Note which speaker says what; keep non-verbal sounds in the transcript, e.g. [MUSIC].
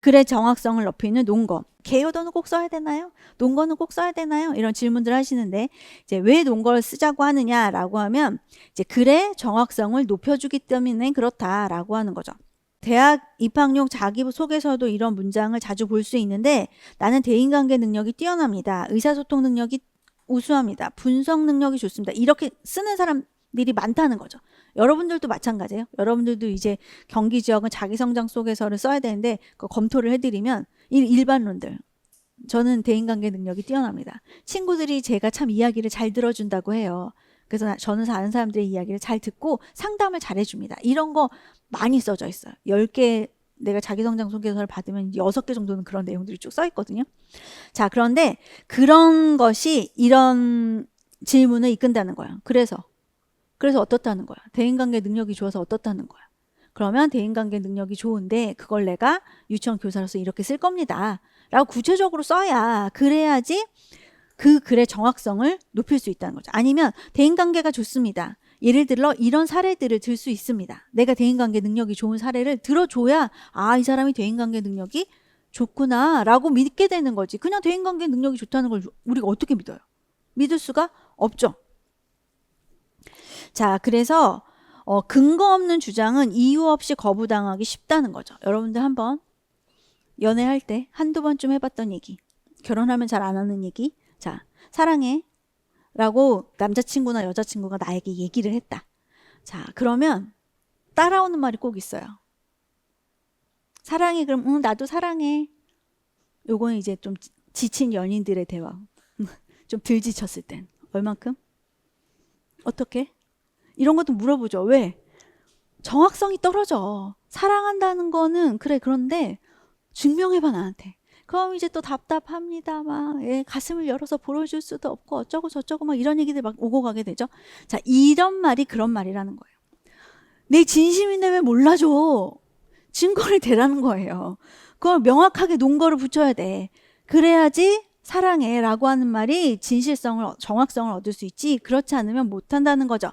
Speaker 1: 글의 정확성을 높이는 논거. 개요도는 꼭 써야 되나요? 논거는 꼭 써야 되나요? 이런 질문들 하시는데 이제 왜 논거를 쓰자고 하느냐라고 하면 이제 글의 정확성을 높여주기 때문에 그렇다라고 하는 거죠. 대학 입학용 자기소개서도 이런 문장을 자주 볼 수 있는데 나는 대인관계 능력이 뛰어납니다. 의사소통 능력이 우수합니다. 분석 능력이 좋습니다. 이렇게 쓰는 사람 들이 많다는 거죠. 여러분들도 마찬가지예요. 여러분들도 이제 경기 지역은 자기 성장 속에서를 써야 되는데 그 검토를 해드리면 일- 일반론들 저는 대인관계 능력이 뛰어납니다. 친구들이 제가 참 이야기를 잘 들어준다고 해요. 그래서 나- 저는 아는 사람들의 이야기를 잘 듣고 상담을 잘 해줍니다. 이런 거 많이 써져 있어요. 10개 내가 자기 성장 소개서를 받으면 6개 정도는 그런 내용들이 쭉 써 있거든요. 자, 그런데 그런 것이 이런 질문을 이끈다는 거예요. 그래서 그래서 어떻다는 거야? 대인관계 능력이 좋아서 어떻다는 거야? 그러면 대인관계 능력이 좋은데 그걸 내가 유치원 교사로서 이렇게 쓸 겁니다. 라고 구체적으로 써야 그래야지 그 글의 정확성을 높일 수 있다는 거죠. 아니면 대인관계가 좋습니다. 예를 들어 이런 사례들을 들 수 있습니다. 내가 대인관계 능력이 좋은 사례를 들어줘야 아 이 사람이 대인관계 능력이 좋구나라고 믿게 되는 거지. 그냥 대인관계 능력이 좋다는 걸 우리가 어떻게 믿어요? 믿을 수가 없죠. 자, 그래서 어, 근거 없는 주장은 이유 없이 거부당하기 쉽다는 거죠. 여러분들 한번 연애할 때 한두 번쯤 해봤던 얘기, 결혼하면 잘 안 하는 얘기. 자, 사랑해. 라고 남자친구나 여자친구가 나에게 얘기를 했다. 자, 그러면 따라오는 말이 꼭 있어요. 사랑해. 그럼, 응, 나도 사랑해. 요거는 이제 좀 지- 지친 연인들의 대화. [LAUGHS] 좀 덜 지쳤을 땐. 얼만큼? 어떻게? 이런 것도 물어보죠. 왜? 정확성이 떨어져. 사랑한다는 거는 그래 그런데 증명해봐 나한테. 그럼 이제 또 답답합니다. 막 예, 가슴을 열어서 보여줄 수도 없고 어쩌고 저쩌고 막 이런 얘기들 막 오고 가게 되죠. 자 이런 말이 그런 말이라는 거예요. 내 진심인데 왜 몰라줘? 증거를 대라는 거예요. 그걸 명확하게 논거를 붙여야 돼. 그래야지 사랑해라고 하는 말이 진실성을 정확성을 얻을 수 있지. 그렇지 않으면 못한다는 거죠.